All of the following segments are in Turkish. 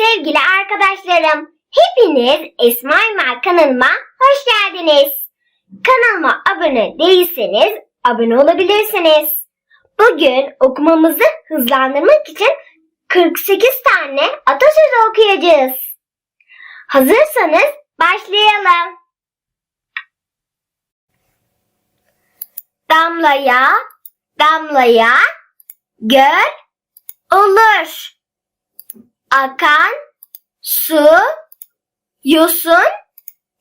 Sevgili arkadaşlarım, hepiniz Esma İmar kanalıma hoş geldiniz. Kanalıma abone değilseniz abone olabilirsiniz. Bugün okumamızı hızlandırmak için 48 tane atasözü okuyacağız. Hazırsanız başlayalım. Damlaya, damlaya, göl olur. Akan su yosun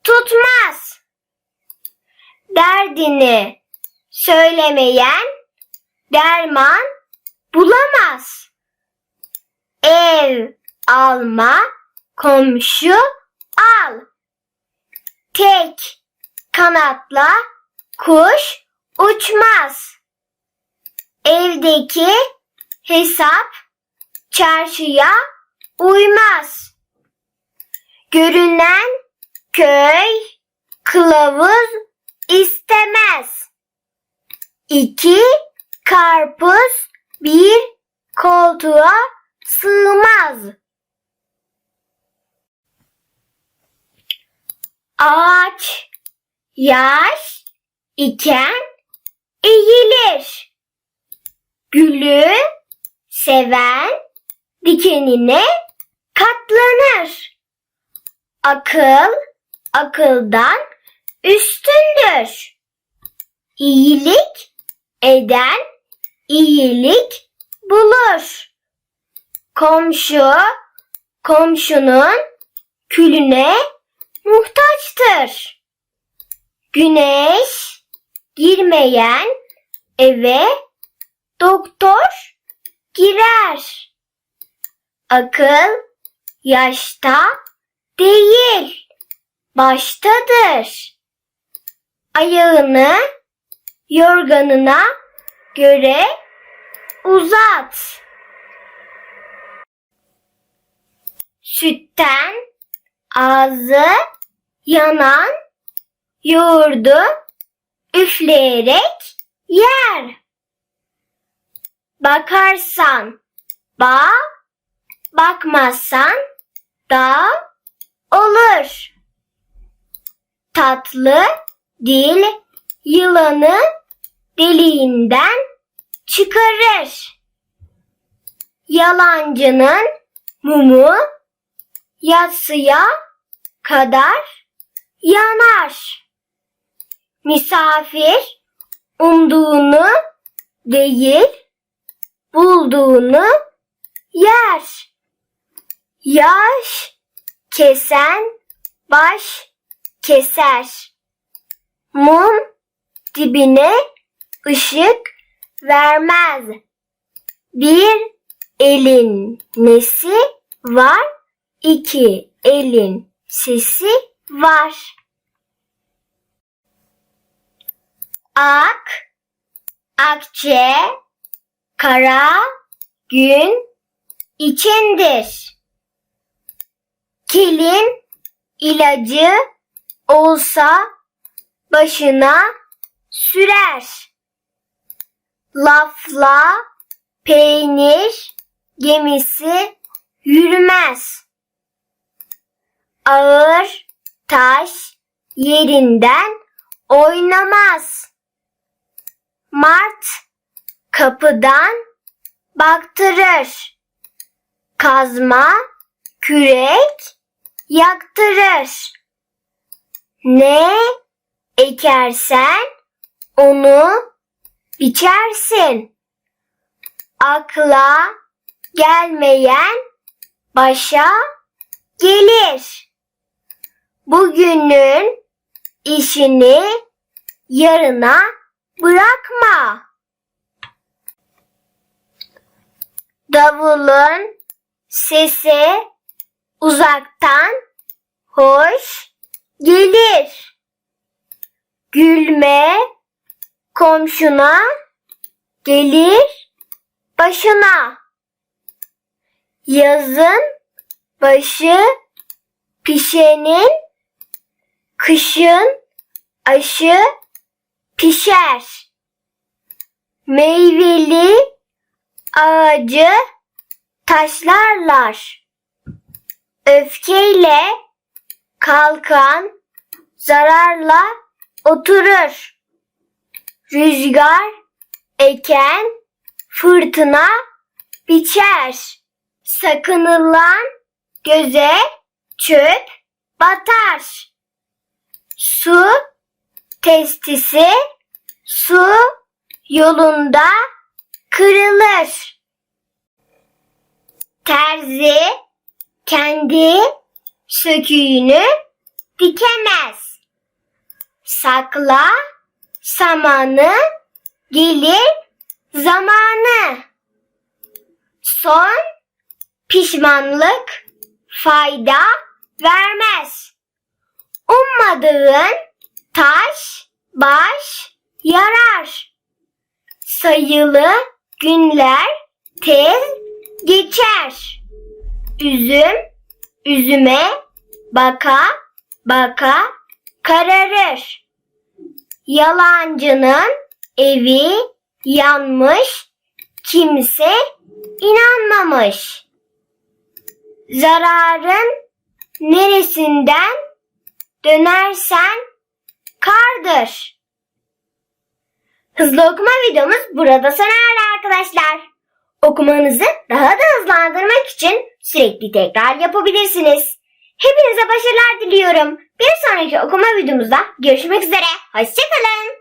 tutmaz. Derdini söylemeyen derman bulamaz. Ev alma, komşu al. Tek kanatla kuş uçmaz. Evdeki hesap çarşıya uymaz. Görünen köy kılavuz istemez. İki karpuz bir koltuğa sığmaz. Ağaç yaş iken eğilir. Gülü seven dikenine katlanır. Akıl akıldan üstündür. İyilik eden iyilik bulur. Komşu komşunun külüne muhtaçtır. Güneş girmeyen eve doktor girer. Akıl yaşta değil, baştadır. Ayağını yorganına göre uzat. Sütten ağzı yanan yoğurdu üfleyerek yer. Bakarsan bağ, bakmazsan da olur. Tatlı dil yılanı deliğinden çıkarır. Yalancının mumu yatsıya kadar yanar. Misafir umduğunu değil bulduğunu yer. Yaş kesen baş keser. Mum dibine ışık vermez. Bir elin nesi var, iki elin sesi var. Ak, akçe, kara, gün içindir. Kelin ilacı olsa başına sürer. Lafla peynir gemisi yürümez. Ağır taş yerinden oynamaz. Mart kapıdan baktırır. Kazma kürek yaktırır. Ne ekersen onu biçersin. Akla gelmeyen başa gelir. Bugünün işini yarına bırakma. Davulun sesi uzaktan hoş gelir. Gülme komşuna gelir başına. Yazın başı pişenin kışın aşı pişer. Meyveli ağacı taşlarlar. öfkeyle kalkan zararla oturur. Rüzgar eken fırtına biçer. Sakınılan göze çöp batar. Su testisi su yolunda kırılır. Terzi kendi söküğünü dikemez. Sakla samanı gelir zamanı. Son pişmanlık fayda vermez. Ummadığın taş baş yarar. Sayılı günler tez geçer. Üzüm üzüme baka baka kararır. Yalancının evi yanmış, kimse inanmamış. Zararın neresinden dönersen kardır. Hızlı okuma videomuz burada sona erdi arkadaşlar. Okumanızı daha da hızlandırmak için sürekli tekrar yapabilirsiniz. Hepinize başarılar diliyorum. Bir sonraki okuma videomuzda görüşmek üzere. Hoşçakalın.